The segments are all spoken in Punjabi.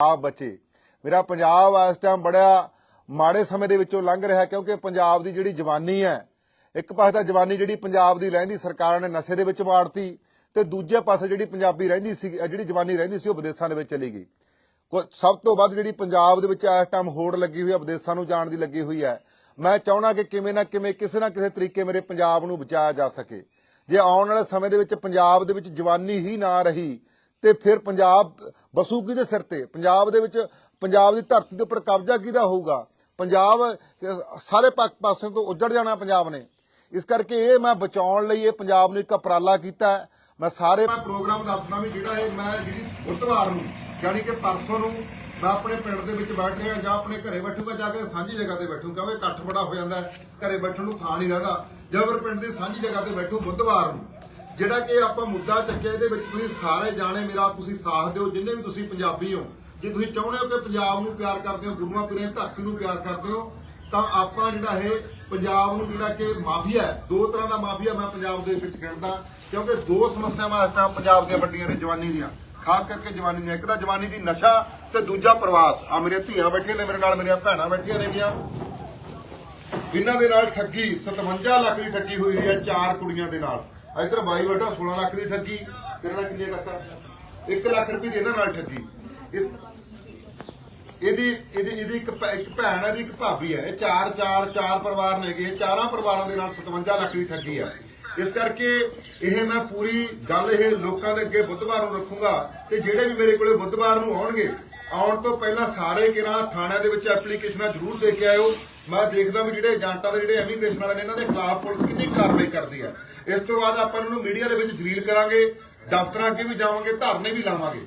ਪੰਜਾਬ ਬਚੇ। ਮੇਰਾ ਪੰਜਾਬ ਇਸ ਟਾਈਮ ਬੜਾ ਮਾੜੇ ਸਮੇਂ ਦੇ ਵਿੱਚੋਂ ਲੰਘ ਰਿਹਾ ਕਿਉਂਕਿ ਪੰਜਾਬ ਦੀ ਜਿਹੜੀ ਜਵਾਨੀ ਹੈ, ਇੱਕ ਪਾਸੇ ਤਾਂ ਜਵਾਨੀ ਜਿਹੜੀ ਪੰਜਾਬ ਦੀ ਰਹਿੰਦੀ ਸਰਕਾਰਾਂ ਨੇ ਨਸ਼ੇ ਦੇ ਵਿੱਚ ਮਾਰਤੀ ਤੇ ਦੂਜੇ ਪਾਸੇ ਜਿਹੜੀ ਪੰਜਾਬੀ ਰਹਿੰਦੀ ਸੀ ਜਿਹੜੀ ਜਵਾਨੀ ਰਹਿੰਦੀ ਸੀ ਉਹ ਵਿਦੇਸ਼ਾਂ ਦੇ ਵਿੱਚ ਚਲੀ ਗਈ। ਸਭ ਤੋਂ ਵੱਧ ਜਿਹੜੀ ਪੰਜਾਬ ਦੇ ਵਿੱਚ ਇਸ ਟਾਈਮ ਹੋੜ ਲੱਗੀ ਹੋਈ ਹੈ, ਵਿਦੇਸ਼ਾਂ ਨੂੰ ਜਾਣ ਦੀ ਲੱਗੀ ਹੋਈ ਹੈ। ਮੈਂ ਚਾਹਣਾ ਕਿ ਕਿਵੇਂ ਨਾ ਕਿਵੇਂ ਕਿਸੇ ਨਾ ਕਿਸੇ ਤਰੀਕੇ ਮੇਰੇ ਪੰਜਾਬ ਨੂੰ ਬਚਾਇਆ ਜਾ ਸਕੇ। ਜੇ ਆਉਣ ਵਾਲੇ ਸਮੇਂ ਦੇ ਵਿੱਚ ਪੰਜਾਬ ਦੇ ਵਿੱਚ ਜਵਾਨੀ ਹੀ ਨਾ ਰਹੀ ਤੇ ਫਿਰ ਪੰਜਾਬ ਬਸੂ ਕਿਹਦੇ ਸਿਰ ਤੇ? ਪੰਜਾਬ ਦੇ ਵਿੱਚ ਪੰਜਾਬ ਦੀ ਧਰਤੀ ਦੇ ਉੱਪਰ ਕਬਜ਼ਾ ਕਿਹਦਾ ਹੋਊਗਾ? ਪੰਜਾਬ ਸਾਰੇ ਪਾ- ਪਾਸਿਆਂ ਤੋਂ ਉੱਜੜ ਜਾਣਾ ਪੰਜਾਬ ਨੇ। ਇਸ ਕਰਕੇ ਇਹ ਮੈਂ ਬਚਾਉਣ ਲਈ ਇਹ ਪੰਜਾਬ ਨੂੰ ਇੱਕ ਅਪਰਾਲਾ ਕੀਤਾ ਮੈਂ ਸਾਰੇ ਮੈਂ ਪ੍ਰੋਗਰਾਮ ਦੱਸਦਾ ਵੀ ਜਿਹੜਾ ਇਹ ਮੈਂ ਜਿਹੜੀ ਬੁੱਧਵਾਰ ਨੂੰ ਯਾਨੀ ਕਿ ਪਰਸੋਂ ਨੂੰ ਮੈਂ ਆਪਣੇ ਪਿੰਡ ਦੇ ਵਿੱਚ ਬੈਠ ਰਿਹਾ ਜਾਂ ਆਪਣੇ ਘਰੇ ਬੈਠੂਗਾ ਜਾ ਕੇ ਸਾਂਝੀ ਜਗ੍ਹਾ ਤੇ ਬੈਠੂਗਾ ਕਿਉਂਕਿ ਇਕੱਠ ਬੜਾ ਹੋ ਜਾਂਦਾ ਹੈ, ਘਰੇ ਬੈਠਣ ਨੂੰ ਥਾਂ ਨਹੀਂ ਰਹਿੰਦਾ। ਜਾਂ ਫਿਰ ਪਿੰਡ ਦੀ ਸਾਂਝੀ ਜਗ੍ਹਾ ਤੇ ਬੈਠੂ ਬੁੱਧਵਾਰ ਨੂੰ ਜਿਹੜਾ ਕਿ ਆਪਾਂ ਮੁੱਦਾ ਚੱਕਿਆ ਇਹਦੇ ਵਿੱਚ ਤੁਸੀਂ ਸਾਰੇ ਜਾਣੇ ਮੇਰਾ ਤੁਸੀਂ ਸਾਥ ਦਿਓ ਜਿੰਨੇ ਵੀ ਤੁਸੀਂ ਪੰਜਾਬੀ ਹੋ। ਜੇ ਤੁਸੀਂ ਚਾਹੁੰਦੇ ਹੋ ਕਿ ਪੰਜਾਬ ਨੂੰ ਪਿਆਰ ਕਰਦੇ ਹੋ ਗੁਰੂਆਂ ਪੀਰਾਂ ਧਰਤੀ ਨੂੰ ਪਿਆਰ ਕਰਦੇ ਹੋ ਤਾਂ ਆਪਾਂ ਜਿਹੜਾ ਇਹ ਪੰਜਾਬ ਨੂੰ ਜਿਹੜਾ ਕਿ ਮਾਫੀਆ ਹੈ, ਦੋ ਤਰ੍ਹਾਂ ਦਾ ਮਾਫੀਆ ਮੈਂ ਪੰਜਾਬ ਦੇ ਵਿੱਚ ਗਿਣਦਾ ਕਿਉਂਕਿ ਦੋ ਸਮੱਸਿਆਵਾਂ ਇਸ ਤਰ੍ਹਾਂ ਪੰਜਾਬ ਦੀਆਂ ਵੱਡੀਆਂ ਨੇ ਜਵਾਨੀ ਦੀਆਂ। ਖਾਸ ਕਰਕੇ ਜਵਾਨੀ ਦੀਆਂ। ਇੱਕ ਤਾਂ ਜਵਾਨੀ ਦੀ ਨਸ਼ਾ ਤੇ ਦੂਜਾ ਪ੍ਰਵਾਸ। ਆ ਮੇਰੀਆਂ ਧੀਆਂ ਬੈਠੀਆਂ ਨੇ ਮੇਰੇ ਨਾਲ ਮੇਰੀਆਂ ਭੈਣਾਂ ਬੈਠੀਆਂ ਨੇਗੀਆਂ। ਇਹਨਾਂ ਦੇ ਨਾਲ ਠੱਗੀ 57 ਲੱਖ ਦੀ ਠੱਗੀ ਹੋਈ ਹੈ ਚਾਰ ਕੁੜੀਆਂ ਦੇ ਨਾਲ। ਇੱਧਰ ਬਾਈ ਬੈਠਾ 16 ਲੱਖ ਦੀ ਠੱਗੀ। ਤੇਰੇ ਨਾਲ ਕਿੰਨੀਆਂ ਲੱਖਾਂ? 1 ਲੱਖ ਰੁਪਏ ਦੀ ਇਹਨਾਂ ਨਾਲ ਠੱਗੀ। ਇਹਦੀ ਇਹਦੀ ਇਹਦੀ ਇੱਕ ਇੱਕ ਭੈਣ ਹੈ ਦੀ ਇੱਕ ਭਾਬੀ ਹੈ। ਇਹ ਚਾਰ ਚਾਰ ਚਾਰ ਪਰਿਵਾਰ ਨੇਗੇ ਚਾਰਾਂ ਪਰਿਵਾਰਾਂ ਦੇ ਨਾਲ 57 ਲੱਖ ਦੀ ਠੱਗੀ ਹੈ ਇਸ ਕਰਕੇ ਇਹ ਮੈਂ ਪੂਰੀ ਗੱਲ ਇਹ ਲੋਕਾਂ ਦੇ ਅੱਗੇ ਬੁੱਧਵਾਰ ਨੂੰ ਰੱਖੂੰਗਾ ਤੇ ਜਿਹੜੇ ਵੀ ਮੇਰੇ ਕੋਲੇ ਬੁੱਧਵਾਰ ਨੂੰ ਆਉਣਗੇ, ਆਉਣ ਤੋਂ ਪਹਿਲਾਂ ਸਾਰੇ ਕਿਰਾਂ ਥਾਣਿਆਂ ਦੇ ਵਿੱਚ ਐਪਲੀਕੇਸ਼ਨਾਂ ਜ਼ਰੂਰ ਦੇ ਕੇ ਆਇਓ। ਮੈਂ ਦੇਖਦਾ ਵੀ ਜਿਹੜੇ ਏਜੰਟਾਂ ਦੇ ਜਿਹੜੇ ਇਮੀਗ੍ਰੇਸ਼ਨ ਵਾਲੇ ਨੇ, ਇਹਨਾਂ ਦੇ ਖਿਲਾਫ ਪੁਲਿਸ ਕਿੰਨੀ ਕਾਰਵਾਈ ਕਰਦੀ ਹੈ। ਇਸ ਤੋਂ ਬਾਅਦ ਆਪਾਂ ਇਹਨਾਂ ਨੂੰ ਮੀਡੀਆ ਦੇ ਵਿੱਚ ਜਲੀਲ ਕਰਾਂਗੇ, ਦਫ਼ਤਰਾਂ ਅੱਗੇ ਵੀ ਜਾਵਾਂਗੇ, ਧਰਨੇ ਵੀ ਲਾਵਾਂਗੇ।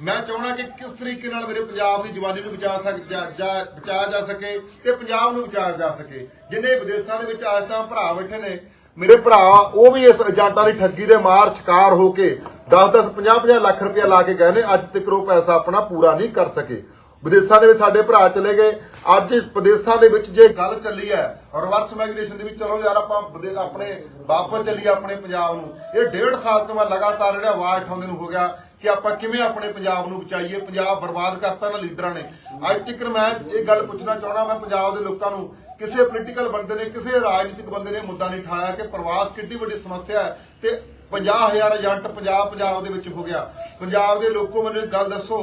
ਮੈਂ ਚਾਹਣਾ ਕਿ ਕਿਸ ਤਰੀਕੇ ਨਾਲ ਮੇਰੇ ਪੰਜਾਬ ਦੀ ਜਵਾਨੀ ਨੂੰ ਬਚਾ ਸਕ, ਜਾ- ਬਚਾਇਆ ਜਾ ਸਕੇ ਤੇ ਪੰਜਾਬ ਨੂੰ ਬਚਾਇਆ ਜਾ ਸਕੇ। ਜਿੰਨੇ ਵਿਦੇਸ਼ਾਂ ਦੇ ਵਿੱਚ ਅੱਜ ਤਾਂ ਭਰਾ ਬੈਠੇ ਨੇ, ਮੇਰੇ ਭਰਾ, ਉਹ ਵੀ ਇਸ ਏਜੰਟਾਂ ਦੀ ਠੱਗੀ ਦੇ ਮਾਰ ਸ਼ਿਕਾਰ ਹੋ ਕੇ 10-10 50-50 ਲੱਖ ਰੁਪਇਆ ਲਾ ਕੇ ਗਏ ਨੇ, ਅੱਜ ਤੱਕ ਉਹ ਪੈਸਾ ਆਪਣਾ ਪੂਰਾ ਨਹੀਂ ਕਰ ਸਕੇ। ਵਿਦੇਸ਼ਾਂ ਦੇ ਵਿੱਚ ਸਾਡੇ ਭਰਾ ਚਲੇ ਗਏ। ਅੱਜ ਵਿਦੇਸ਼ਾਂ ਦੇ ਵਿੱਚ ਜੇ ਗੱਲ ਚੱਲੀ ਹੈ ਰਿਵਰਸ ਮਾਈਗ੍ਰੇਸ਼ਨ ਦੇ ਵਿੱਚ ਚਲੋ ਯਾਰ, ਆਪਾਂ ਆਪਣੇ ਵਾਪਸ ਚੱਲੀਏ ਆਪਣੇ ਪੰਜਾਬ ਨੂੰ। ਇਹ ਡੇਢ ਸਾਲ ਤੋਂ ਮੈਂ ਲਗਾਤਾਰ ਜਿਹੜਾ ਆਵਾਜ਼ ਉਠਾਉਂਦੇ ਨੂੰ ਹੋ ਗਿਆ ਕਿ ਆਪਾਂ ਕਿਵੇਂ ਆਪਣੇ ਪੰਜਾਬ ਨੂੰ ਬਚਾਈਏ, ਪੰਜਾਬ ਬਰਬਾਦ ਕਰਤਾ ਨਾ ਲੀਡਰਾਂ ਨੇ। ਅੱਜ ਤੱਕ ਮੈਂ ਇਹ ਗੱਲ ਪੁੱਛਣਾ ਚਾਹਣਾ ਮੈਂ ਪੰਜਾਬ ਦੇ ਲੋਕਾਂ ਨੂੰ, ਕਿਸੇ ਪੋਲੀਟੀਕਲ ਬੰਦੇ ਨੇ, ਕਿਸੇ ਰਾਜਨੀਤਿਕ ਬੰਦੇ ਨੇ ਮੁੱਦਾ ਨਹੀਂ ਉਠਾਇਆ ਕਿ ਪ੍ਰਵਾਸ ਕਿੰਨੀ ਵੱਡੀ ਸਮੱਸਿਆ ਹੈ ਤੇ 50000 ਏਜੰਟ ਪੰਜਾਬ ਪੰਜਾਬ ਦੇ ਵਿੱਚ ਹੋ ਗਿਆ। ਪੰਜਾਬ ਦੇ ਲੋਕੋ ਮੈਨੂੰ ਇੱਕ ਗੱਲ ਦੱਸੋ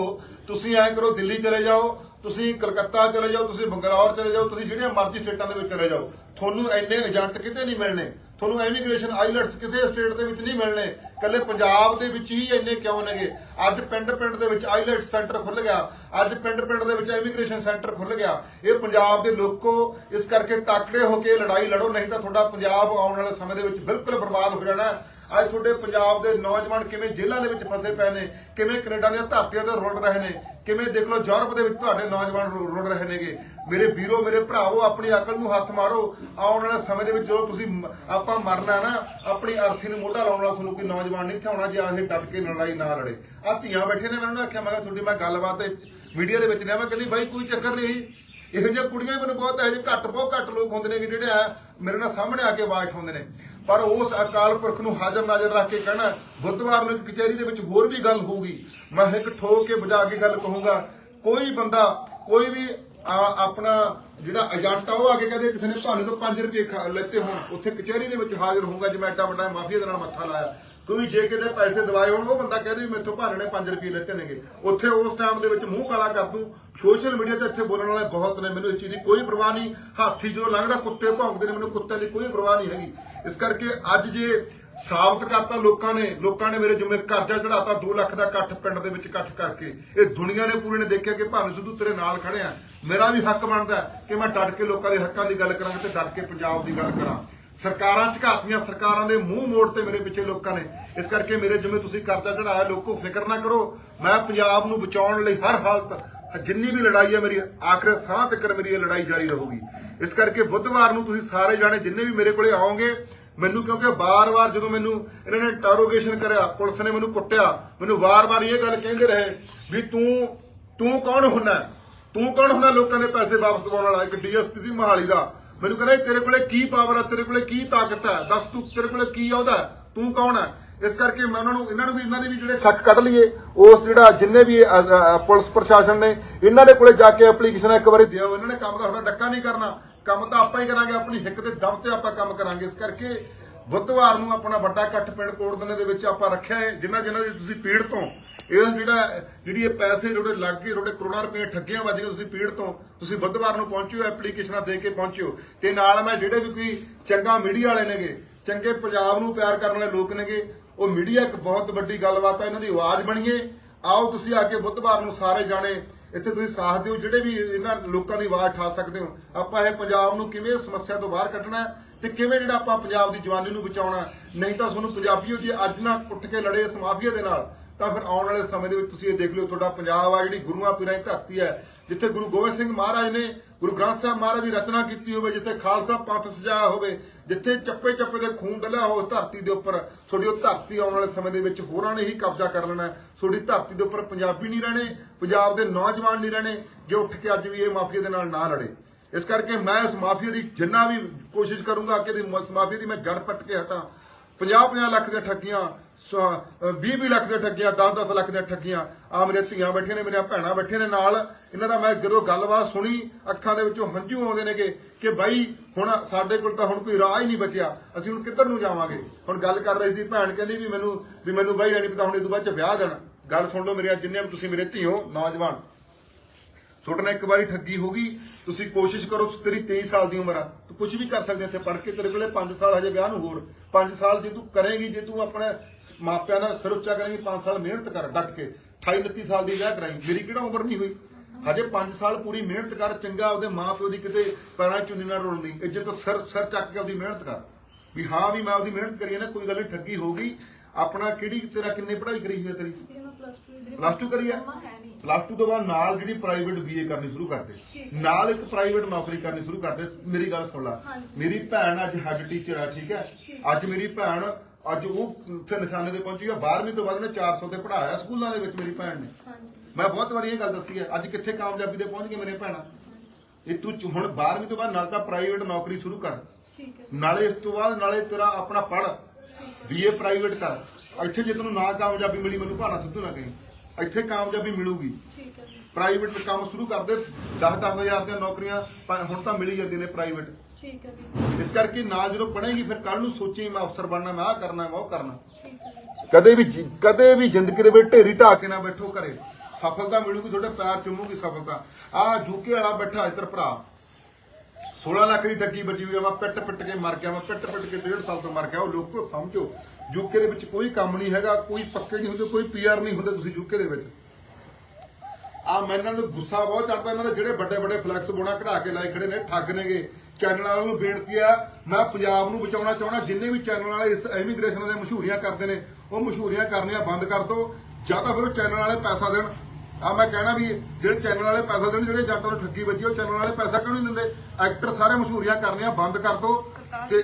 ਤੁਸੀਂ ਐਂ ਕਰੋ, ਦਿੱਲੀ ਚਲੇ ਜਾਓ, ਤੁਸੀਂ ਕਲਕੱਤਾ ਚਲੇ ਜਾਓ, ਤੁਸੀਂ ਬੰਗਲੌਰ ਚਲੇ ਜਾਓ, ਤੁਸੀਂ ਜਿਹੜੀਆਂ ਮਰਜ਼ੀ ਸਟੇਟਾਂ ਦੇ ਵਿੱਚ ਚਲੇ ਜਾਓ। ਤੁਹਾਨੂੰ ਐਨੇ ਏਜੰਟ ਕਿਤੇ ਨਹੀਂ ਮਿਲਣੇ। ਤੁਹਾਨੂੰ ਇਮੀਗ੍ਰੇਸ਼ਨ ਆਈਲੈਟਸ ਕਿਸੇ ਸਟੇਟ ਦੇ ਵਿੱਚ ਨਹੀਂ ਮਿਲਣੇ। ਕੱਲੇ ਪੰਜਾਬ ਦੇ ਵਿੱਚ ਹੀ ਇੰਨੇ ਕਿਉਂ ਨੇਗੇ? ਅੱਜ ਪਿੰਡ ਪਿੰਡ ਦੇ ਵਿੱਚ ਆਈਲੈਟਸ ਸੈਂਟਰ ਖੁੱਲ ਗਿਆ। ਅੱਜ ਪਿੰਡ ਪਿੰਡ ਦੇ ਵਿੱਚ ਇਮੀਗ੍ਰੇਸ਼ਨ ਸੈਂਟਰ ਖੁੱਲ ਗਿਆ। ਇਹ ਪੰਜਾਬ ਦੇ ਲੋਕੋ ਇਸ ਕਰਕੇ ਤਾਕੜੇ ਹੋ ਕੇ ਲੜਾਈ ਲੜੋ, ਨਹੀਂ ਤਾਂ ਤੁਹਾਡਾ ਪੰਜਾਬ ਆਉਣ ਵਾਲੇ ਸਮੇਂ ਦੇ ਵਿੱਚ ਬਿਲਕੁਲ ਬਰਬਾਦ ਹੋ ਜਾਣਾ। ਅੱਜ ਤੁਹਾਡੇ ਪੰਜਾਬ ਦੇ ਨੌਜਵਾਨ ਕਿਵੇਂ ਜੇਲ੍ਹਾਂ ਦੇ ਵਿੱਚ ਫਸੇ ਪਏ ਨੇ? ਕਿਵੇਂ ਕੈਨੇਡਾ ਦੀਆਂ ਧਰਤੀਆਂ ਤੇ ਰੁਲ ਰਹੇ ਨੇ? ਕਿਵੇਂ ਦੇਖ ਲਓ ਯੂਰਪ ਦੇ ਵਿੱਚ ਤੁਹਾਡੇ ਨੌਜਵਾਨ ਰੁ- ਰਹੇ ਨੇਗੇ। ਮੇਰੇ ਵੀਰੋ, ਮੇਰੇ ਭਰਾਵੋ, ਆਪਣੀ ਅਕਲ ਨੂੰ ਹੱਥ ਮਾਰੋ। ਆਉਣ ਵਾਲੇ ਸਮੇਂ ਦੇ ਵਿੱਚ ਜਦੋਂ ਤੁਸੀਂ ਆਪਾਂ ਮਰਨਾ ਨਾ, ਆਪਣੀ ਅਰਥੀ ਨੂੰ ਮੋਢਾ ਲਾਉਣ ਵਾਲਾ ਤੁਹਾਨੂੰ ਕੋਈ ਨੌਜਵਾਨ ਨਹੀਂ ਇੱਥੇ ਆਉਣਾ ਜੇ ਆਹੇ ਡਟ ਕੇ ਲੜਾਈ ਨਾ ਲੜੇ। ਆ ਧੀਆਂ ਬੈਠੇ ਨੇ ਮੈਨੂੰ ਆਖਿਆ, ਮੈਂ ਕਿਹਾ, ਤੁਹਾਡੀ ਮੈਂ ਗੱਲਬਾਤ ਮੀਡੀਆ ਦੇ ਵਿੱਚ ਲਿਆ, ਮੈਂ ਕਹਿੰਦੀ, ਬਾਈ, ਕੋਈ ਚੱਕਰ ਨਹੀਂ। ਇਹੋ ਜਿਹੀਆਂ ਕੁੜੀਆਂ ਮੈਨੂੰ ਬਹੁਤ ਇਹੋ ਜਿਹੇ ਘੱਟ ਬਹੁਤ ਘੱਟ ਲੋਕ ਹੁੰਦੇ ਨੇ ਕਿ ਜਿਹੜੇ ਆ, ਮੇਰੇ ਨਾਲ ਸਾਹਮਣੇ ਆ ਕੇ ਆਵਾਜ਼ ਉਠਾਉਂਦੇ ਨੇ। ਪਰ ਉਸ ਅਕਾਲ ਪੁਰਖ ਨੂੰ ਹਾਜ਼ਰ ਨਾਜ਼ਰ ਰੱਖ ਕੇ ਕਹਿਣਾ, ਬੁੱਧਵਾਰ ਨੂੰ ਕਚਹਿਰੀ ਦੇ ਵਿੱਚ ਹੋਰ ਵੀ ਗੱਲ ਹੋਊਗੀ। ਮੈਂ ਇੱਕ ਠੋਕ ਕੇ ਬੁਝਾ ਕੇ ਗੱਲ ਕਹੂੰਗਾ, ਕੋਈ ਬੰਦਾ, ਕੋਈ ਵੀ ਆਪਣਾ ਜਿਹੜਾ ਏਜੰਟ ਆ, ਉਹ ਆ ਕੇ ਕਹਦੇ ਕਿਸੇ ਨੇ ਤੁਹਾਨੂੰ ਤੋਂ 5 ਰੁਪਏ ਖਾ- ਲੈਤੇ ਹੋਣ। ਉੱਥੇ ਕਚਹਿਰੀ ਦੇ ਵਿੱਚ ਹਾਜ਼ਰ ਹੋਊਗਾ ਜਿਵੇਂ ਐਡਾ ਵੱਡਾ ਮਾਫੀਆ ਦੇ ਨਾਲ ਮੱਥਾ ਲਾਇਆ। ਕੋਈ ਜੇ ਕਿਤੇ ਪੈਸੇ ਦਵਾਏ ਹੋਣ, ਉਹ ਬੰਦਾ ਕਹਦੇ ਵੀ ਮੈਥੋਂ ਭਾਣੇ 5 ਰੁਪਏ ਲੈਤੇ ਨੇਗੇ ਉੱਥੇ ਉਸ ਟਾਈਮ ਦੇ ਵਿੱਚ ਮੂੰਹ ਕਾਲਾ ਕਰ ਦੂੰ। ਸੋਸ਼ਲ ਮੀਡੀਆ ਤੇ ਇੱਥੇ ਬੋਲਣ ਵਾਲੇ ਬਹੁਤ ਨੇ, ਮੈਨੂੰ ਇਸ ਚੀਜ਼ ਦੀ ਕੋਈ ਪਰਵਾਹ ਨਹੀਂ। ਹਾਥੀ ਜਦੋਂ ਲੰਘਦਾ, ਕੁੱਤੇ ਭੌਂਕਦੇ ਨੇ, ਮੈਨੂੰ ਕੁੱਤੇ ਦੀ ਕੋਈ ਪਰਵਾਹ ਨਹੀਂ ਹੈਗੀ। ਇਸ ਕਰਕੇ ਅੱਜ ਜੇ ਸਾਬਤ ਕਰਤਾ ਲੋਕਾਂ ਨੇ ਲੋਕਾਂ ਨੇ ਮੇਰੇ ਜਿੰਮੇ ਕਰਜ਼ਾ ਚੜਾਤਾ 2 ਲੱਖ ਦਾ ਇਕੱਠ ਪਿੰਡ ਦੇ ਵਿੱਚ ਇਕੱਠ ਕਰਕੇ। ਇਹ ਦੁਨੀਆ ਨੇ ਪੂਰੇ ਨੇ ਦੇਖਿਆ ਕਿ ਭਾਵੇਂ ਸਿੱਧੂ ਤੇਰੇ ਨਾਲ ਖੜਿਆ ਮੇਰਾ ਵੀ ਹੱਕ ਬਣਦਾ ਕਿ ਮੈਂ ਡਟ ਕੇ ਲੋਕਾਂ ਦੇ ਹੱਕਾਂ ਦੀ ਗੱਲ ਕਰਾਂ ਤੇ ਡਟ ਕੇ ਪੰਜਾਬ ਦੀ ਗੱਲ ਕਰਾਂ। ਸਰਕਾਰਾਂ ਝਕਾਤੀਆਂ, ਸਰਕਾਰਾਂ ਦੇ ਮੂੰਹ ਮੋੜ ਤੇ ਮੇਰੇ ਪਿੱਛੇ ਲੋਕਾਂ ਨੇ। ਇਸ ਕਰਕੇ ਮੇਰੇ ਜਿਵੇਂ ਤੁਸੀਂ ਕਰਜ਼ਾ ਚੜਾਇਆ ਲੋਕੋ ਫਿਕਰ ਨਾ ਕਰੋ। ਮੈਂ ਪੰਜਾਬ ਨੂੰ ਬਚਾਉਣ ਲਈ ਹਰ ਹਾਲਤ, ਜਿੰਨੀ ਵੀ ਲੜਾਈ ਹੈ ਮੇਰੀ, ਆਖਰ ਸਾਹ ਤੱਕ ਮੇਰੀ ਇਹ ਲੜਾਈ ਜਾਰੀ ਰਹੂਗੀ। ਇਸ ਕਰਕੇ ਬੁੱਧਵਾਰ ਨੂੰ ਤੁਸੀਂ ਸਾਰੇ ਜਾਣੇ ਜਿੰਨੇ ਵੀ ਮੇਰੇ ਕੋਲੇ ਆਓਗੇ, ਮੈਨੂੰ ਕਿਉਂਕਿ ਬਾਰ-ਬਾਰ ਜਦੋਂ ਮੈਨੂੰ ਇਹਨਾਂ ਨੇ ਇੰਟਰੋਗੇਸ਼ਨ ਕਰਿਆ, ਪੁਲਿਸ ਨੇ ਮੈਨੂੰ ਕੁੱਟਿਆ, ਮੈਨੂੰ ਵਾਰ-ਵਾਰ ਇਹ ਗੱਲ ਕਹਿੰਦੇ ਰਹੇ ਵੀ ਤੂੰ ਤੂੰ ਕੌਣ ਹੁੰਨਾ? ਤੂੰ ਕੌਣ ਹੁੰਦਾ ਲੋਕਾਂ ਦੇ ਪੈਸੇ ਵਾਪਸ ਦਿਵਾਉਣ ਵਾਲਾ? ਇੱਕ ਡੀਐਸਪੀ ਸੀ ਮਹਾਲੀ ਦਾ। ਮੈਨੂੰ ਕਹਿੰਦਾ ਤੇਰੇ ਕੋਲੇ ਕੀ ਪਾਵਰ ਹੈ ਤੇਰੇ ਕੋਲੇ ਕੀ ਤਾਕਤ ਹੈ ਦੱਸ ਤੂੰ, ਤੇਰੇ ਕੋਲੇ ਕੀ ਆਉਦਾ ਤੂੰ ਕੌਣ ਹੈ ਇਸ ਕਰਕੇ ਮੈਂ ਉਹਨਾਂ ਨੂੰ, ਇਹਨਾਂ ਨੂੰ ਵੀ, ਇਹਨਾਂ ਦੇ ਵੀ ਜਿਹੜੇ ਸ਼ੱਕ ਕੱਢ ਲਈਏ, ਉਸ ਜਿਹੜਾ ਜਿੰਨੇ ਵੀ ਪੁਲਿਸ ਪ੍ਰਸ਼ਾਸਨ ਨੇ, ਇਹਨਾਂ ਦੇ ਕੋਲੇ ਜਾ ਕੇ ਐਪਲੀਕੇਸ਼ਨ ਇੱਕ ਵਾਰੀ ਦਿਓ, ਇਹਨਾਂ ਨੇ ਕੰਮ ਦਾ ਤੁਹਾਡਾ ਡੱਕਾ ਨਹੀਂ ਕਰਨਾ। ਕੰਮ ਤਾਂ ਆਪਾਂ ਹੀ ਕਰਾਂਗੇ, ਆਪਣੀ ਹਿੱਕ ਦੇ ਦਮ ਤੇ ਆਪਾਂ ਕੰਮ ਕਰਾਂਗੇ। ਇਸ ਕਰਕੇ ਬੁੱਧਵਾਰ ਨੂੰ ਆਪਣਾ ਵੱਡਾ ਇਕੱਠ ਪਿੰਡ ਕੋਟਦਨੇ ਦੇ ਵਿੱਚ ਆਪਾਂ ਰੱਖਿਆ ਹੈ, ਜਿਨ੍ਹਾਂ ਜਿਨ੍ਹਾਂ ਦੀ ਤੁਸੀਂ ਪੀੜ ਤੋਂ ਇਹ ਜਿਹੜਾ, ਜਿਹੜੀ ਇਹ ਪੈਸੇ ਜਿਹੜੇ ਲੱਗ ਕੇ ਤੁਹਾਡੇ ਕਰੋੜਾਂ ਰੁਪਏ ਠੱਗੀਆਂ ਵੱਜ ਗਏ ਤੁਸੀਂ ਪੀੜ ਤੋਂ ਤੁਸੀਂ ਬੁੱਧਵਾਰ ਨੂੰ ਪਹੁੰਚਿਓ ਐਪਲੀਕੇਸ਼ਨਾਂ ਦੇ ਕੇ ਪਹੁੰਚਿਓ ਤੇ ਨਾਲ ਮੈਂ ਜਿਹੜੇ ਵੀ ਕੋਈ ਚੰਗਾ ਮੀਡੀਆ ਵਾਲੇ ਨੇਗੇ, ਚੰਗੇ ਪੰਜਾਬ ਨੂੰ ਪਿਆਰ ਕਰਨ ਵਾਲੇ ਲੋਕ ਨੇਗੇ, ਉਹ ਮੀਡੀਆ ਇੱਕ ਬਹੁਤ ਵੱਡੀ ਗੱਲਬਾਤ ਹੈ ਇਹਨਾਂ ਦੀ ਆਵਾਜ਼ ਬਣੀਏ। ਆਓ ਤੁਸੀਂ ਆ ਕੇ ਬੁੱਧਵਾਰ ਨੂੰ ਸਾਰੇ ਜਾਣੇ ਇੱਥੇ ਤੁਸੀਂ ਸਾਥ ਦਿਓ, ਜਿਹੜੇ ਵੀ ਇਹਨਾਂ ਲੋਕਾਂ ਦੀ ਆਵਾਜ਼ ਉਠਾ ਸਕਦੇ ਹੋ। ਆਪਾਂ ਇਹ ਪੰਜਾਬ ਨੂੰ ਕਿਵੇਂ ਸਮੱਸਿਆ ਤੋਂ ਬਾਹਰ ਕੱਢਣਾ ਹੈ ਤੇ ਕਿਵੇਂ ਜਿਹੜਾ ਆਪਾਂ ਪੰਜਾਬ ਦੀ ਜਵਾਨੀ ਨੂੰ ਬਚਾਉਣਾ ਨਹੀਂ ਤਾਂ ਤੁਹਾਨੂੰ ਪੰਜਾਬੀਓ ਜੇ ਅੱਜ ਨਾ ਉੱਠ ਕੇ ਲੜੇ ਇਸ ਮਾਫੀਆ ਦੇ ਨਾਲ, ਤਾਂ ਫਿਰ ਆਉਣ ਵਾਲੇ ਸਮੇਂ ਦੇ ਵਿੱਚ ਤੁਸੀਂ ਇਹ ਦੇਖ ਲਿਓ, ਤੁਹਾਡਾ ਪੰਜਾਬ ਆ ਜਿਹੜੀ ਗੁਰੂਆਂ ਪੀਰਾਂ ਦੀ ਧਰਤੀ ਹੈ, ਜਿੱਥੇ ਗੁਰੂ ਗੋਬਿੰਦ ਸਿੰਘ ਮਹਾਰਾਜ ਨੇ ਗੁਰੂ ਗ੍ਰੰਥ ਸਾਹਿਬ ਮਹਾਰਾਜ ਦੀ ਰਚਨਾ ਕੀਤੀ ਹੋਵੇ, ਜਿੱਥੇ ਖਾਲਸਾ ਪੰਥ ਸਜਾਇਆ ਹੋਵੇ, ਜਿੱਥੇ ਚੱਪੇ ਚੱਪੇ ਦੇ ਖੂਨ ਡਲਿਆ ਹੋ ਧਰਤੀ ਦੇ ਉੱਪਰ, ਤੁਹਾਡੀ ਉਹ ਧਰਤੀ ਆਉਣ ਵਾਲੇ ਸਮੇਂ ਦੇ ਵਿੱਚ ਹੋਰਾਂ ਨੇ ਹੀ ਕਬਜ਼ਾ ਕਰ ਲੈਣਾ ਤੁਹਾਡੀ ਧਰਤੀ ਦੇ ਉੱਪਰ ਪੰਜਾਬੀ ਨਹੀਂ ਰਹਿਣੇ, ਪੰਜਾਬ ਦੇ ਨੌਜਵਾਨ ਨਹੀਂ ਰਹਿਣੇ, ਜੇ ਉੱਠ ਕੇ ਅੱਜ ਵੀ ਇਹ ਮਾਫੀਆ ਦੇ ਨਾਲ ਨਾ ਲੜੇ। ਇਸ ਕਰਕੇ ਮੈਂ ਇਸ ਮਾਫੀਆ ਦੀ ਜਿੰਨਾ ਵੀ ਕੋਸ਼ਿਸ਼ ਕਰੂੰਗਾ ਕਿ ਦੀ ਮਾਫੀਆ ਦੀ ਮੈਂ ਜੜ ਪੱਟ ਕੇ ਹਟਾਂ। 50-50 ਲੱਖ ਦੀਆਂ ਠੱਗੀਆਂ 20-20 ਲੱਖ ਦੀਆਂ ਠੱਗੀਆਂ 10-10 ਲੱਖ ਦੀਆਂ ਠੱਗੀਆਂ ਆ ਮੇਰੇ ਧੀਆਂ ਬੈਠੀਆਂ ਨੇ, ਮੇਰੀਆਂ ਭੈਣਾਂ ਬੈਠੀਆਂ ਨੇ ਨਾਲ। ਇਹਨਾਂ ਦਾ ਮੈਂ ਜਦੋਂ ਗੱਲਬਾਤ ਸੁਣੀ, ਅੱਖਾਂ ਦੇ ਵਿੱਚੋਂ ਹੰਝੂ ਆਉਂਦੇ ਨੇਗੇ ਕਿ ਬਾਈ, ਹੁਣ ਸਾਡੇ ਕੋਲ ਤਾਂ ਹੁਣ ਕੋਈ ਰਾਹ ਹੀ ਨਹੀਂ ਬਚਿਆ। ਅਸੀਂ ਹੁਣ ਕਿੱਧਰ ਨੂੰ ਜਾਵਾਂਗੇ? ਹੁਣ ਗੱਲ ਕਰ ਰਹੀ ਸੀ ਭੈਣ, ਕਹਿੰਦੀ ਵੀ ਮੈਨੂੰ ਵੀ ਮੈਨੂੰ ਬਾਈ ਨਹੀਂ ਪਤਾ ਹੁਣ ਇਹ ਤੋਂ ਬਾਅਦ ਚ ਵਿਆਹ ਦੇਣਾ। ਗੱਲ ਸੁਣ ਲਓ ਮੇਰੇ ਜਿੰਨੇ ਵੀ ਤੁਸੀਂ ਮੇਰੇ ਧੀਓ, ਨੌਜਵਾਨ। ਤੁਹਾਡੇ ਨਾਲ ਇੱਕ ਵਾਰੀ ਠੱਗੀ ਹੋ ਗਈ, ਤੁਸੀਂ ਕੋਸ਼ਿਸ਼ ਕਰੋ ਤੇਰੀ 23 ਸਾਲ ਦੀ ਉਮਰ ਆ। ਤੂੰ ਕੁਝ ਵੀ ਕਰ ਸਕਦੇ ਇੱਥੇ ਪੜ੍ਹ ਕੇ, ਤੇਰੇ ਕੋਲੇ 5 ਸਾਲ ਹਜੇ ਵਿਆਹ ਨੂੰ ਹੋਰ। 5 ਸਾਲ ਜੇ ਤੂੰ ਕਰੇਂਗੀ, ਜੇ ਤੂੰ ਆਪਣੇ ਮਾਪਿਆਂ ਦਾ ਸਿਰ ਉੱਚਾ ਕਰੇਂਗੀ 5 ਸਾਲ ਮਿਹਨਤ ਕਰ ਡਟ ਕੇ। 28 29 ਸਾਲ ਦੀ ਵਿਆਹ ਕਰਾਈ। ਮੇਰੀ ਕਿਹੜਾ ਉਮਰ ਨਹੀਂ ਹੋਈ? ਹਜੇ 5 ਸਾਲ ਪੂਰੀ ਮਿਹਨਤ ਕਰ, ਚੰਗਾ ਉਹਦੇ ਮਾਪਿਓ ਦੀ ਕਿਤੇ ਪੈਣਾ ਚੁੰਨੀ ਨਾਲ ਰੋਣ ਰੋਲਣੀ ਇੱਜ਼ਤ ਸਿਰ ਸਿਰ ਚੱਕ ਕੇ ਉਹਦੀ ਮਿਹਨਤ ਕਰ। ਵੀ ਹਾਂ ਵੀ ਮੈਂ ਉਹਦੀ ਮਿਹਨਤ ਕਰੀ ਨਾ, ਕੋਈ ਗੱਲ ਨਹੀਂ, ਠੱਗੀ ਹੋ ਗਈ। ਆਪਣਾ ਕਿਹੜੀ, ਤੇਰਾ ਕਿੰਨੇ ਪੜ੍ਹਾਈ ਕਰੀ ਹੋਈ ਤੇਰੀ? ਪਲੱਸ 2 ਦੀ ਪਲੱਸ 2 ਕਰੀ ਆ ਮੰਮਾ ਹੈ ਨਹੀਂ। ਪਲੱਸ 2 ਤੋਂ ਬਾਅਦ ਨਾਲ ਜਿਹੜੀ ਪ੍ਰਾਈਵੇਟ ਬੀਏ ਕਰਨੀ ਸ਼ੁਰੂ ਕਰਦੇ। ਨਾਲ ਇੱਕ ਪ੍ਰਾਈਵੇਟ ਨੌਕਰੀ ਕਰਨੀ ਸ਼ੁਰੂ ਕਰਦੇ। ਮੇਰੀ ਗੱਲ ਸੁਣ ਲੈ। ਹਾਂਜੀ। ਮੇਰੀ ਭੈਣ ਅੱਜ ਹੈਡ ਟੀਚਰ ਆ ਠੀਕ ਹੈ? ਠੀਕ। ਅੱਜ ਮੇਰੀ ਭੈਣ ਅੱਜ ਉਹ ਉੱਥੇ ਨਿਸ਼ਾਨੇ ਤੇ ਪਹੁੰਚੀ ਆ। 12ਵੀਂ ਤੋਂ ਬਾਅਦ ਨੇ 400 ਤੇ ਪੜਾਇਆ ਸਕੂਲਾਂ ਦੇ ਵਿੱਚ ਮੇਰੀ ਭੈਣ ਨੇ। ਹਾਂਜੀ। ਮੈਂ ਬਹੁਤ ਵਾਰੀ ਇਹ ਗੱਲ ਦੱਸੀ ਹੈ ਅੱਜ ਕਿੱਥੇ ਕਾਮਯਾਬੀ ਤੇ ਪਹੁੰਚ ਗਏ ਮੇਰੇ ਭੈਣਾਂ? ਇਹ ਤੂੰ ਚ- ਹੁਣ 12ਵੀਂ ਤੋਂ ਬਾਅਦ ਨਾਲ ਤਾਂ ਪ੍ਰਾਈਵੇਟ ਨੌਕਰੀ ਸ਼ੁਰੂ ਕਰ। ਠੀਕ ਹੈ। ਨਾਲੇ ਇਸ ਤੋਂ ਬਾਅਦ ਨਾਲੇ ਤੇਰਾ ਆਪਣਾ ਪੜ ਬੀਏ ਪ੍ਰਾਈਵੇਟ ਕਰ। ਇੱਥੇ ਜੇ ਤੈਨੂੰ ਨਾ ਕਾਮਯਾਬੀ ਮਿਲੀ ਮੈਨੂੰ ਭਾਣਾ ਸਿੱਧੂ ਨਾ ਕਹੀਂ। ਇੱਥੇ ਕਾਮਯਾਬੀ ਮਿਲੂਗੀ। ਠੀਕ ਹੈ ਜੀ, ਪ੍ਰਾਈਵੇਟ ਕੰਮ ਸ਼ੁਰੂ ਕਰਦੇ 10-10 ਹਜ਼ਾਰ ਦੀਆਂ ਨੌਕਰੀਆਂ ਪਰ ਹੁਣ ਤਾਂ ਮਿਲੀ ਜਾਂਦੀਆਂ ਨੇ ਪ੍ਰਾਈਵੇਟ ਠੀਕ ਹੈ ਜੀ। ਇਸ ਕਰਕੇ ਨਾਲ ਜਦੋਂ ਪੜ੍ਹੇਗੀ ਫਿਰ ਕੱਲ ਨੂੰ ਸੋਚੀ ਮੈਂ ਅਫਸਰ ਬਣਨਾ ਮੈਂ ਆਹ ਕਰਨਾ ਮੈਂ ਉਹ ਕਰਨਾ। ਠੀਕ ਹੈ ਜੀ, ਕਦੇ ਵੀ ਜੀ- ਕਦੇ ਵੀ ਜ਼ਿੰਦਗੀ ਦੇ ਵਿੱਚ ਢੇਰੀ ਢਾ ਕੇ ਨਾ ਬੈਠੋ ਘਰੇ। ਸਫਲਤਾ ਮਿਲੂਗੀ ਤੁਹਾਡੇ ਪੈਰ ਚੁੰਮੂਗੀ ਸਫਲਤਾ। ਆ ਜੂਕੇ ਵਾਲਾ ਬੈਠਾ ਇੱਧਰ ਭਰਾ। 16 ਲੱਖ ਦੀ ਠੱਗੀ ਵੱਜੀ ਹੋਈ ਆ, ਮੈਂ ਪਿੱਟ ਪਿੱਟ ਕੇ ਮਰ ਗਿਆ, ਮੈਂ ਪਿੱਟ ਪਿੱਟ ਕੇ ਡੇਢ ਸਾਲ ਤੋਂ ਮਰ ਗਿਆ। ਉਹ ਲੋਕੋ ਸਮਝੋ, ਯੂਕੇ ਦੇ ਵਿੱਚ ਕੋਈ ਕੰਮ ਨਹੀਂ ਹੈਗਾ, ਕੋਈ ਪੱਕੇ ਨਹੀਂ ਹੁੰਦੇ, ਕੋਈ ਪੀਆਰ ਨਹੀਂ ਹੁੰਦੇ ਤੁਸੀਂ ਯੂਕੇ ਦੇ ਵਿੱਚ। ਆ ਮੈਨੂੰ ਨੂੰ ਗੁੱਸਾ ਬਹੁਤ ਚੜਦਾ ਇਹਨਾਂ ਦੇ ਜਿਹੜੇ ਵੱਡੇ ਵੱਡੇ ਫਲੈਕਸ ਬੋਣਾ ਕਢਾ ਕੇ ਲਾਏ ਖੜੇ ਨੇ, ਠੱਗ ਨੇਗੇ। ਚੈਨਲ ਵਾਲਿਆਂ ਨੂੰ ਬੇਨਤੀ ਆ, ਮੈਂ ਪੰਜਾਬ ਨੂੰ ਬਚਾਉਣਾ ਚਾਹਣਾ ਜਿੰਨੇ ਵੀ ਚੈਨਲ ਵਾਲੇ ਇਸ ਇਮੀਗ੍ਰੇਸ਼ਨ ਦੇ ਮਸ਼ਹੂਰੀਆਂ ਕਰਦੇ ਨੇ, ਉਹ ਮਸ਼ਹੂਰੀਆਂ ਕਰਨੀਆਂ ਬੰਦ ਕਰ ਦਿਓ। ਜਾਂ ਤਾਂ ਫਿਰ ਉਹ ਚੈਨਲ ਵਾਲੇ ਪੈਸਾ ਦੇਣ ਆ ਮੈਂ ਕਹਿਣਾ ਵੀ ਜਿਹੜੇ ਚੈਨਲ ਵਾਲੇ ਪੈਸਾ ਦੇਣ ਜਿਹੜੇ ਏਜੰਟਾਂ ਨੂੰ ਠੱਗੀ ਵੱਜੀ ਉਹ ਚੈਨਲ ਵਾਲੇ ਪੈਸਾ ਕਿਉਂ ਨਹੀਂ ਦਿੰਦੇ? ਐਕਟਰ ਸਾਰੇ ਮਸ਼ਹੂਰੀਆਂ ਕਰਨੀਆਂ ਬੰਦ ਕਰ ਦਿਓ ਤੇ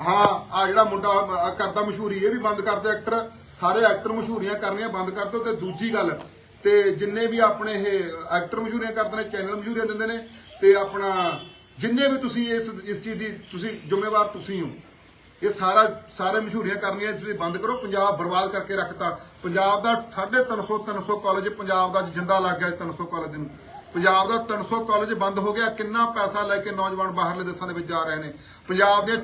ਹਾਂ ਆ ਜਿਹੜਾ ਮੁੰਡਾ ਆਹ ਕਰਦਾ ਮਸ਼ਹੂਰੀ ਇਹ ਵੀ ਬੰਦ ਕਰ ਦਿਓ ਐਕਟਰ ਸਾਰੇ ਐਕਟਰ ਮਸ਼ਹੂਰੀਆਂ ਕਰਨੀਆਂ ਬੰਦ ਕਰ ਦਿਓ ਤੇ ਦੂਜੀ ਗੱਲ ਤੇ ਜਿੰਨੇ ਵੀ ਆਪਣੇ ਇਹ ਐਕਟਰ ਮਸ਼ਹੂਰੀਆਂ ਕਰਦੇ ਨੇ ਚੈਨਲ ਮਸ਼ਹੂਰੀਆਂ ਦਿੰਦੇ ਨੇ ਤੇ ਆਪਣਾ ਜਿੰਨੇ ਵੀ ਤੁਸੀਂ ਇਸ ਇਸ ਚੀਜ਼ ਦੀ ਤੁਸੀਂ ਜ਼ਿੰਮੇਵਾਰ ਤੁਸੀਂ ਹੋ। ਇਹ ਸਾਰਾ ਸਾਰੇ ਮਸ਼ਹੂਰੀਆਂ ਕਰਨੀਆਂ ਇਸ ਲਈ ਬੰਦ ਕਰੋ। ਪੰਜਾਬ ਬਰਬਾਦ ਕਰਕੇ ਰੱਖਤਾ। ਪੰਜਾਬ ਦਾ 350 300 ਕਾਲਜ ਪੰਜਾਬ ਦਾ ਜਿੰਦਾ ਲੱਗ ਗਿਆ 300 ਕਾਲਜ ਨੂੰ। ਪੰਜਾਬ ਦਾ 300 ਕਾਲਜ ਬੰਦ ਹੋ ਗਿਆ। ਕਿੰਨਾ ਪੈਸਾ ਲੈ ਕੇ ਨੌਜਵਾਨ ਬਾਹਰਲੇ ਦੇਸ਼ਾਂ ਦੇ ਵਿੱਚ ਜਾ ਰਹੇ ਨੇ। ਪੰਜਾਬ ਦੇ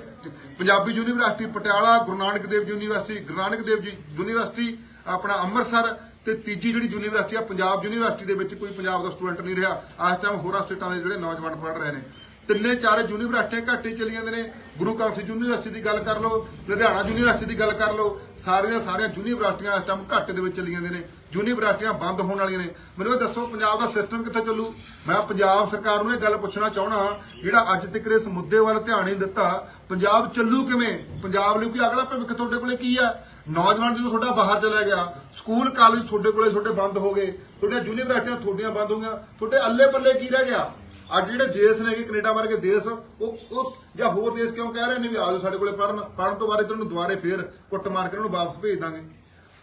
Punjabi university, Patiala, Guru Nanak Dev university, Guru Nanak Dev ji university, ਆਪਣਾ ਅੰਮ੍ਰਿਤਸਰ ਤੇ ਤੀਜੀ ਜਿਹੜੀ ਯੂਨੀਵਰਸਿਟੀ ਆ, ਪੰਜਾਬ ਯੂਨੀਵਰਸਿਟੀ ਦੇ ਵਿੱਚ ਕੋਈ ਪੰਜਾਬ ਦਾ ਸਟੂਡੈਂਟ ਨਹੀਂ ਰਿਹਾ। ਇਸ ਟਾਈਮ ਹੋਰਾਂ ਸਟੇਟਾਂ ਦੇ ਜਿਹੜੇ ਨੌਜਵਾਨ ਪੜ੍ਹ ਰਹੇ ਨੇ। ਤਿੰਨੇ ਚਾਰੇ ਯੂਨੀਵਰਸਿਟੀਆਂ ਘੱਟ ਹੀ ਚਲੀ ਜਾਂਦੇ ਨੇ। ਗੁਰੂ ਕਾਸੀ ਯੂਨੀਵਰਸਿਟੀ ਦੀ ਗੱਲ ਕਰ ਲਓ, ਲੁਧਿਆਣਾ ਯੂਨੀਵਰਸਿਟੀ ਦੀ ਗੱਲ ਕਰ ਲਓ, ਸਾਰੀਆਂ ਸਾਰੀਆਂ ਯੂਨੀਵਰਸਿਟੀਆਂ ਇਸ ਟਾਈਮ ਘੱਟ ਦੇ ਵਿੱਚ ਚਲੀ ਜਾਂਦੇ ਨੇ। ਯੂਨੀਵਰਸਿਟੀਆਂ ਬੰਦ ਹੋਣ ਵਾਲੀਆਂ ਨੇ। ਮੈਨੂੰ ਇਹ ਦੱਸੋ, ਪੰਜਾਬ ਦਾ ਸਿਸਟਮ ਕਿੱਥੇ ਚੱਲੂ? ਮੈਂ ਪੰਜਾਬ ਸਰਕਾਰ ਨੂੰ ਇਹ ਗੱਲ ਪੁੱਛਣਾ ਚਾਹਣਾ ਜਿਹੜਾ ਅੱਜ ਤੱਕ ਇਸ ਮੁੱਦੇ ਵੱਲ ਧਿਆਨ ਨਹੀਂ ਦਿੱਤਾ, ਪੰਜਾਬ ਚੱਲੂ ਕਿਵੇਂ? ਪੰਜਾਬ ਲਈ ਕੋਈ ਅਗਲਾ ਭਵਿੱਖ ਤੁਹਾਡੇ ਕੋਲੇ ਕੀ ਆ? ਨੌਜਵਾਨ ਜਦੋਂ ਤੁਹਾਡਾ ਬਾਹਰ ਚਲਾ ਗਿਆ, ਸਕੂਲ ਕਾਲਜ ਤੁਹਾਡੇ ਕੋਲੇ ਤੁਹਾਡੇ ਬੰਦ ਹੋ ਗਏ, ਤੁਹਾਡੀਆਂ ਯੂਨੀਵਰਸਿਟੀਆਂ ਤੁਹਾਡੀਆਂ ਬੰਦ ਹੋ ਗਈਆਂ, ਤੁਹਾਡੇ ਅੱਲੇ ਪੱਲੇ ਕੀ ਰਹਿ ਗਿਆ? ਅੱਜ ਜਿਹੜੇ ਦੇਸ਼ ਨੇਗੇ ਕੈਨੇਡਾ ਵਰਗੇ ਦੇਸ਼, ਉਹ ਉਹ ਜਾਂ ਹੋਰ ਦੇਸ਼ ਕਿਉਂ ਕਹਿ ਰਹੇ ਨੇ ਵੀ ਆਜੋ ਸਾਡੇ ਕੋਲੇ ਪੜਨ ਪੜਨ ਤੋਂ ਬਾਅਦ ਇਹਨਾਂ ਨੂੰ ਦੁਬਾਰੇ ਫੇਰ ਕੁੱਟ ਮਾਰ ਕੇ ਇਹਨਾਂ ਨੂੰ ਵਾਪਸ ਭੇਜ ਦਾਂਗੇ।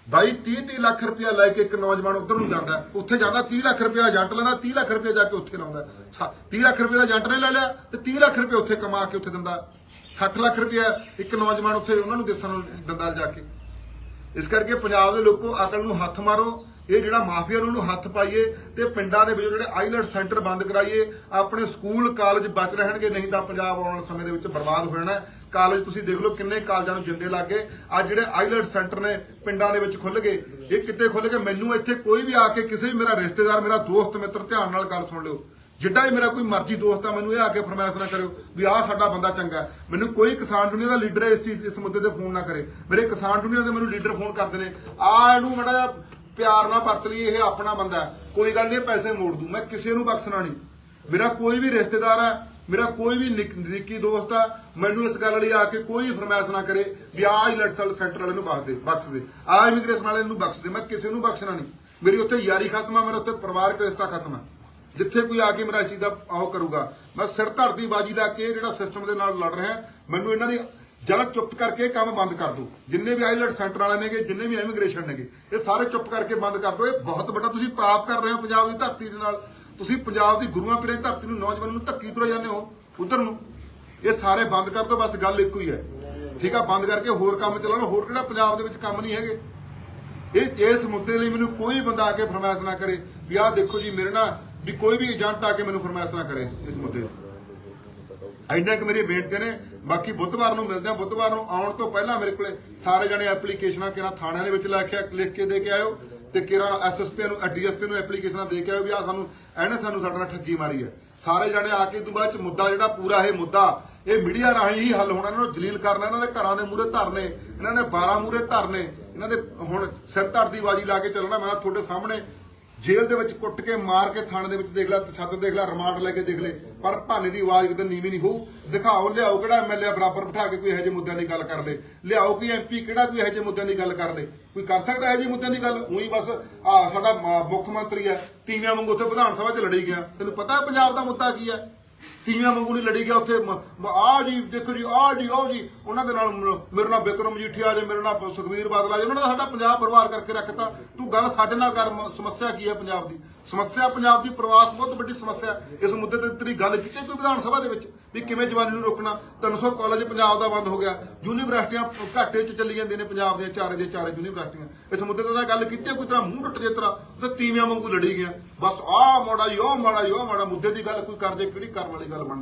ਬਾਈ 30 30 ਲੱਖ ਰੁਪਇਆ ਲੈ ਕੇ ਇੱਕ ਨੌਜਵਾਨ ਉਧਰ ਨੂੰ ਜਾਂਦਾ ਉੱਥੇ ਜਾਂਦਾ 30 ਲੱਖ ਰੁਪਇਆ ਏਜੰਟ ਲੈਂਦਾ 30 ਲੱਖ ਰੁਪਇਆ ਜਾ ਕੇ ਉੱਥੇ ਲਾਉਂਦਾ ਹੈ। 30 ਲੱਖ ਰੁਪਇਆ ਦਾ ਏਜੰਟ ਨੇ ਲੈ ਲਿਆ ਤੇ 30 ਲੱਖ ਰੁਪਇਆ ਉੱਥੇ ਕਮਾ ਕੇ ਉੱਥੇ ਦਿੰਦਾ 60 ਲੱਖ ਰੁਪਇਆ ਇੱਕ ਨੌਜਵਾਨ ਉੱਥੇ ਉਹਨਾਂ ਨੂੰ ਦੇਸਾਂ ਨੂੰ ਦਿੰਦਾ ਜਾ ਕੇ। ਇਸ ਕਰਕੇ ਪੰਜਾਬ ਦੇ ਲੋਕੋ ਅਕਲ ਨੂੰ ਹੱਥ ਮਾਰੋ। ਇਹ ਜਿਹੜਾ ਮਾਫੀਆ ਨੂੰ ਉਹਨੂੰ ਹੱਥ ਪਾਈਏ ਤੇ ਪਿੰਡਾਂ ਦੇ ਵਿੱਚ ਜਿਹੜੇ ਆਈਲੈਟ ਸੈਂਟਰ ਬੰਦ ਕਰਾਈਏ, ਆਪਣੇ ਸਕੂਲ ਕਾਲਜ ਬਚ ਰਹਿਣਗੇ, ਨਹੀਂ ਤਾਂ ਪੰਜਾਬ ਆਉਣ ਵਾਲੇ ਸਮੇਂ ਦੇ ਵਿੱਚ ਬਰਬਾਦ ਹੋ ਜਾਣਾ। ਕਾਲਜ ਤੁਸੀਂ ਦੇਖ ਲਓ ਕਿੰਨੇ ਕਾਲਜਾਂ ਨੂੰ ਜਿੰਦੇ ਲੱਗ ਗਏ। ਅੱਜ ਜਿਹੜੇ ਆਈਲੈਟ ਸੈਂਟਰ ਨੇ ਪਿੰਡਾਂ ਦੇ ਵਿੱਚ ਖੁੱਲ ਗਏ, ਇਹ ਕਿੱਥੇ ਖੁੱਲ ਗਏ? ਮੈਨੂੰ ਇੱਥੇ ਕੋਈ ਵੀ ਆ ਕੇ ਕਿਸੇ ਵੀ ਮੇਰਾ ਰਿਸ਼ਤੇਦਾਰ, ਮੇਰਾ ਦੋਸਤ, ਮਿੱਤਰ ਧਿਆਨ ਨਾਲ ਗੱਲ ਸੁਣ ਲਿਓ। ਜਿੱਡਾ ਹੀ ਮੇਰਾ ਕੋਈ ਮਰਜ਼ੀ ਦੋਸਤ ਆ, ਮੈਨੂੰ ਇਹ ਆ ਕੇ ਫਰਮਾਇਸ਼ ਨਾ ਕਰਿਓ ਵੀ ਆਹ ਸਾਡਾ ਬੰਦਾ ਚੰਗਾ ਮੈਨੂੰ ਕੋਈ ਕਿਸਾਨ ਦੁਨੀਆ ਦਾ ਲੀਡਰ ਇਸ ਚੀਜ਼, ਇਸ ਮੁੱਦੇ ਤੇ ਫੋਨ ਨਾ ਕਰੇ। ਮੇਰੇ ਕਿਸਾਨ ਦੁਨੀਆ ਦੇ ਮੈਨੂੰ ਲੀਡਰ ਫੋਨ ਕਰਦੇ ਨੇ। ਆ ਇਹਨੂੰ ਮੜਾ ਪਿਆਰ ਨਾਲ ਵਰਤ ਲਈ ਇਹ ਆਪਣਾ ਬੰਦਾ ਕੋਈ ਗੱਲ ਨਹੀਂ ਪੈਸੇ ਮੋੜ ਦੂੰ ਮੈਂ ਕਿਸੇ ਨੂੰ ਬਖਸ਼ਣਾ ਨਹੀਂ। ਮੇਰਾ ਕੋਈ ਵੀ ਰਿਸ਼ਤੇਦਾਰ ਹੈ, ਮੇਰਾ ਕੋਈ ਵੀ ਨਜ਼ਦੀਕੀ ਦੋਸਤ ਆ ਮੈਨੂੰ ਇਸ ਗੱਲ ਲਈ ਆ ਕੇ ਕੋਈ ਫਰਮਾਇਸ਼ ਨਾ ਕਰੇ ਵੀ ਆਹ ਇਲੈਕਟਰਲ ਸੈਂਟਰ ਵਾਲੇ ਨੂੰ ਬਖਸ਼ ਦੇ ਬਖਸ਼ ਦੇ। ਆਹ ਇਮੀਗ੍ਰੇਸ਼ਨ ਵਾਲੇ ਨੂੰ ਬਖਸ਼ ਦੇ। ਮੈਂ ਕਿਸੇ ਨੂੰ ਬਖਸ਼ਣਾ ਨਹੀਂ। ਮੇਰੀ ਉੱਥੇ ਯਾਰੀ ਖਤਮ ਆ ਮੇਰਾ ਉੱਥੇ ਪਰਿਵਾਰਕ ਰਿਸ਼ਤਾ ਖਤਮ ਆ ਜਿੱਥੇ ਕੋਈ ਆ ਕੇ ਮੇਰਾ ਇਸ ਚੀਜ਼ ਦਾ ਉਹ ਕਰੂਗਾ। ਮੈਂ ਸਿਰ ਧਰਤੀ ਬਾਜੀ ਲਾ ਕੇ ਜਿਹੜਾ ਸਿਸਟਮ ਦੇ ਨਾਲ ਲੜ ਰਿਹਾ, ਮੈਨੂੰ ਇਹਨਾਂ ਦੀ ਜਲਦ ਚੁੱਪ ਕਰਕੇ ਕੰਮ ਬੰਦ ਕਰ ਦਿਓ ਜਿੰਨੇ ਵੀ ਆਈਲੈਂਡ ਸੈਂਟਰ ਵਾਲੇ ਨੇਗੇ, ਜਿੰਨੇ ਵੀ ਇਮੀਗ੍ਰੇਸ਼ਨ ਨੇਗੇ, ਇਹ ਸਾਰੇ ਚੁੱਪ ਕਰਕੇ ਬੰਦ ਕਰ ਦਿਓ ਇਹ ਬਹੁਤ ਵੱਡਾ ਤੁਸੀਂ ਪਾਪ ਕਰ ਰਹੇ ਹੋ ਪੰਜਾਬ ਦੀ ਧਰਤੀ ਦੇ ਨਾਲ। ਤੁਸੀਂ ਪੰਜਾਬ ਦੀ ਗੁਰੂਆਂ ਪੀਰਾਂ ਦੀ ਧਰਤੀ ਨੂੰ, ਨੌਜਵਾਨਾਂ ਨੂੰ ਧੱਕੀ ਤੁਰੇ ਜਾਂਦੇ ਹੋ, ਉਧਰ ਨੂੰ। ਇਹ ਸਾਰੇ ਬੰਦ ਕਰ ਦਿਓ ਬਸ ਗੱਲ ਇੱਕੋ ਹੀ ਹੈ। ਠੀਕ ਆ, ਬੰਦ ਕਰਕੇ ਹੋਰ ਕੰਮ ਚਲਾਉਣਾ। ਹੋਰ ਕਿਹੜਾ ਪੰਜਾਬ ਦੇ ਵਿੱਚ ਕੰਮ ਨਹੀਂ ਹੈਗੇ? ਇਹ, ਇਸ ਮੁੱਦੇ ਲਈ ਮੈਨੂੰ ਕੋਈ ਬੰਦਾ ਆ ਕੇ ਫਰਮਾਇਸ਼ ਨਾ ਕਰੇ ਵੀ ਆਹ ਦੇਖੋ ਜੀ, ਮੇਰੇ ਨਾਲ ਵੀ ਕੋਈ ਵੀ ਏਜੰਟ ਆ ਕੇ ਮੈਨੂੰ ਫਰਮਾਇਸ਼ ਨਾ ਕਰੇ ਇਸ ਮੁੱਦੇ ਤੇ। ਇੰਨਾ ਕਿ ਮੇਰੀ ਬੇਨਤੀ ਨੇ। ਬਾਕੀ ਬੁੱਧਵਾਰ ਨੂੰ ਮਿਲਦੇ ਆ ਬੁੱਧਵਾਰ ਨੂੰ ਆਉਣ ਤੋਂ ਪਹਿਲਾਂ ਮੇਰੇ ਕੋਲੇ ਸਾਰੇ ਜਣੇ ਐਪਲੀਕੇਸ਼ਨਾਂ ਕਿਹੜਾ ਥਾਣਿਆਂ ਦੇ ਵਿੱਚ ਲੈ ਕੇ ਲਿਖ ਕੇ ਦੇ ਕੇ ਆਇਓ ਤੇ ਕਿਹੜਾ ਐਸਐਸਪੀ ਨੂੰ ਡੀਐਸਪੀ ਨੂੰ ਐਪਲੀਕੇਸ਼ਨਾਂ ਦੇ ਕੇ ਆਇਓ ਵੀ ਆ ਸਾਨੂੰ, ਇਹਨੇ ਸਾਨੂੰ ਸਾਡੇ ਨਾਲ ਠੱਗੀ ਮਾਰੀ ਹੈ। ਸਾਰੇ ਜਣੇ ਆ ਕੇ ਤੋਂ ਬਾਅਦ ਚ ਮੁੱਦਾ ਜਿਹੜਾ ਪੂਰਾ ਇਹ ਮੁੱਦਾ, ਇਹ ਮੀਡੀਆ ਰਾਹੀਂ ਹੀ ਹੱਲ ਹੋਣਾ, ਇਹਨਾਂ ਨੂੰ ਜਲੀਲ ਕਰਨਾ, ਇਹਨਾਂ ਦੇ ਘਰਾਂ ਦੇ ਮੂਹਰੇ ਧਰਨੇ, ਇਹਨਾਂ ਨੇ 12 ਮੂਹਰੇ ਧਰਨੇ, ਇਹਨਾਂ ਦੇ ਹੁਣ ਸਿਰ ਧਰਦੀ ਬਾਜੀ ਲਾ ਕੇ ਚੱਲਣਾ, ਮੈਂ ਤੁਹਾਡੇ ਸਾਹਮਣੇ ਜੇਲ੍ਹ ਦੇ ਵਿੱਚ ਕੁੱਟ ਕੇ ਮਾਰ ਕੇ ਥਾਣੇ ਦੇ ਵਿੱਚ ਦੇਖ ਲੈ, ਛੱਤ ਦੇਖ ਲੈ, ਰਿਮਾਂਡ ਲੈ ਕੇ ਦੇਖ ਲੈ, ਪਰ ਭਾਨੇ ਦੀ ਆਵਾਜ਼ ਕਿਤੇ ਨੀਵੀਂ ਨਹੀਂ ਹੋਊ। ਦਿਖਾਓ, ਲਿਆਓ ਕਿਹੜਾ ਐਮਐਲਏ ਬਰਾਬਰ ਬਿਠਾ ਕੇ ਕੋਈ ਇਹੋ ਜਿਹੇ ਮੁੱਦਿਆਂ ਦੀ ਗੱਲ ਕਰ ਲੇ। ਲਿਆਓ ਕੋਈ ਐਮਪੀ ਕਿਹੜਾ ਕੋਈ ਇਹੋ ਜਿਹੇ ਮੁੱਦਿਆਂ ਦੀ ਗੱਲ ਕਰ ਲੇ। ਕੋਈ ਕਰ ਸਕਦਾ ਇਹੋ ਜਿਹੇ ਮੁੱਦਿਆਂ ਦੀ ਗੱਲ? ਉਹੀ ਬਸ ਆ ਸਾਡਾ ਮੁੱਖ ਮੰਤਰੀ ਹੈ, ਤੀਵਿਆਂ ਵਾਂਗੂ ਉੱਥੇ ਵਿਧਾਨ ਸਭਾ 'ਚ ਲੜੀ ਗਿਆ। ਤੈਨੂੰ ਪਤਾ ਪੰਜਾਬ ਦਾ ਮੁੱਦਾ ਕੀ ਹੈ? ਤੀਆਂ ਵਾਂਗੂ ਨਹੀਂ ਲੜੀ ਗਿਆ ਉੱਥੇ। ਆ ਜੀ, ਦੇਖੋ ਜੀ ਆ ਜੀ ਆਓ ਜੀ। ਉਹਨਾਂ ਦੇ ਨਾਲ ਮੇਰੇ ਨਾਲ ਬਿਕਰਮ ਮਜੀਠੀਆ ਜੇ, ਮੇਰੇ ਨਾਲ ਸੁਖਵੀਰ ਬਾਦਲ ਆ ਜੇ, ਉਹਨਾਂ ਨੇ ਸਾਡਾ ਪੰਜਾਬ ਪਰਿਵਾਰ ਕਰਕੇ ਰੱਖਤਾ। ਤੂੰ ਗੱਲ ਸਾਡੇ ਨਾਲ ਕਰ, ਮ- ਸਮੱਸਿਆ ਕੀ ਹੈ ਪੰਜਾਬ ਦੀ? ਸਮੱਸਿਆ ਪੰਜਾਬ ਦੀ ਪ੍ਰਵਾਸ ਬਹੁਤ ਵੱਡੀ ਸਮੱਸਿਆ। ਇਸ ਮੁੱਦੇ ਤੇ ਤੇਰੀ ਗੱਲ ਕੀਤੀ ਕੋਈ ਵਿਧਾਨ ਸਭਾ ਦੇ ਵਿੱਚ? ਵੀ ਕਿਵੇਂ ਜਵਾਨੀ ਨੂੰ ਰੋਕਣਾ? 300 ਕਾਲਜ ਪੰਜਾਬ ਦਾ ਬੰਦ ਹੋ ਗਿਆ। ਯੂਨੀਵਰਸਿਟੀਆਂ ਘਾਟੇ 'ਚ ਚੱਲੀ ਜਾਂਦੀਆਂ ਨੇ ਪੰਜਾਬ ਦੇ ਚਾਰੇ ਦੇ ਚਾਰੇ ਯੂਨੀਵਰਸਿਟੀਆਂ। ਇਸ ਮੁੱਦੇ ਤੇ ਤਾਂ ਗੱਲ ਕੀਤੀ ਕੋਈ ਤਰ੍ਹਾਂ ਮੂੰਹ ਟੁੱਟ ਜੇ ਤਰ੍ਹਾਂ ਤੇ ਤੀਵੀਆਂ ਵਾਂਗੂ ਲੜੀ ਗਿਆ ਬਸ ਆਹ ਮਾੜਾ ਯੋ ਮਾੜਾ ਯੋ ਮਾੜਾ ਮੁੱਦੇ ਦੀ ਗੱਲ ਕੋਈ ਕਰ ਜੇ, ਕਿਹੜੀ ਕਰਨ ਵਾਲੀ ਗੱਲ ਬਣਦੀ?